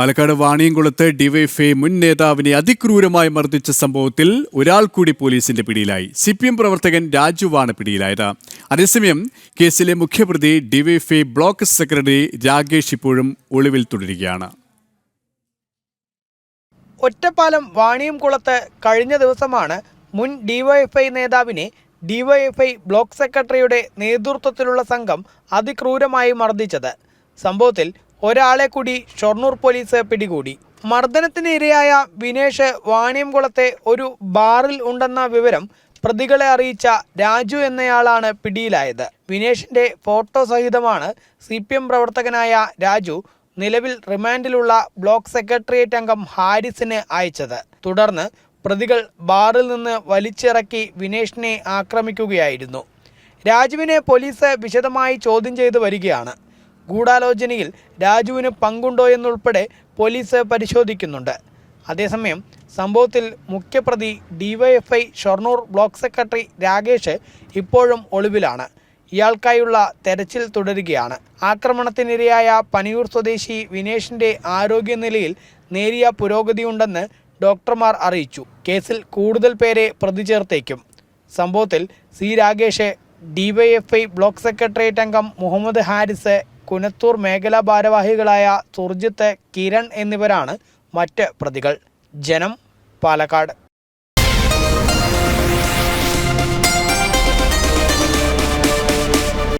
Palakkad വാണിയംകുളത്ത് DYFI മുൻ നേതാവിനെ അതിക്രൂരമായി മർദ്ദിച്ച സംഭവത്തിൽ ഒരാൾ കൂടി പോലീസിന്റെ പിടിയിലായി. സി പി എം പ്രവർത്തകൻ രാജുവാണ് പിടിയിലായത്. അതേസമയം കേസിലെ മുഖ്യപ്രതി ഡിവൈഎഫ്ഐ ബ്ലോക്ക് സെക്രട്ടറി രാകേഷ് ഇപ്പോഴും ഒളിവിൽ തുടരുകയാണ്. ഒറ്റപ്പാലം വാണിയംകുളത്ത് കഴിഞ്ഞ ദിവസമാണ് മുൻ ഡിവൈഎഫ്ഐ നേതാവിനെ ഡിവൈഎഫ്ഐ ബ്ലോക്ക് സെക്രട്ടറിയുടെ നേതൃത്വത്തിലുള്ള സംഘം അതിക്രൂരമായി മർദ്ദിച്ചത്. സംഭവത്തിൽ ഒരാളെ കൂടി ഷൊർണൂർ പോലീസ് പിടികൂടി. മർദ്ദനത്തിന് ഇരയായ വിനേഷ് വാണിയംകുളത്തെ ഒരു ബാറിൽ ഉണ്ടെന്ന വിവരം പ്രതികളെ അറിയിച്ച രാജു എന്നയാളാണ് പിടിയിലായത്. വിനേഷിന്റെ ഫോട്ടോ സഹിതമാണ് സി പി എം പ്രവർത്തകനായ രാജു നിലവിൽ റിമാൻഡിലുള്ള ബ്ലോക്ക് സെക്രട്ടേറിയറ്റ് അംഗം ഹാരിസിന് അയച്ചത്. തുടർന്ന് പ്രതികൾ ബാറിൽ നിന്ന് വലിച്ചിറക്കി വിനേഷിനെ ആക്രമിക്കുകയായിരുന്നു. രാജുവിനെ പോലീസ് വിശദമായി ചോദ്യം ചെയ്തു വരികയാണ്. ഗൂഢാലോചനയിൽ രാജുവിന് പങ്കുണ്ടോ എന്നുൾപ്പെടെ പോലീസ് പരിശോധിക്കുന്നുണ്ട്. അതേസമയം സംഭവത്തിൽ മുഖ്യപ്രതി DYFI Shoranur block secretary Rakesh ഇപ്പോഴും ഒളിവിലാണ്. ഇയാൾക്കായുള്ള തെരച്ചിൽ തുടരുകയാണ്. ആക്രമണത്തിനിരയായ പനിയൂർ സ്വദേശി വിനേഷിന്റെ ആരോഗ്യനിലയിൽ നേരിയ പുരോഗതിയുണ്ടെന്ന് ഡോക്ടർമാർ അറിയിച്ചു. കേസിൽ കൂടുതൽ പേരെ പ്രതി ചേർത്തേക്കും. സംഭവത്തിൽ C Rakesh DYFI block secretariat അംഗം മുഹമ്മദ് ഹാരിസ് കുനത്തൂർ മേഖലാ ഭാരവാഹികളായ സുർജിത്ത് കിരൺ എന്നിവരാണ് മറ്റ് പ്രതികൾ. ജനം പാലക്കാട്.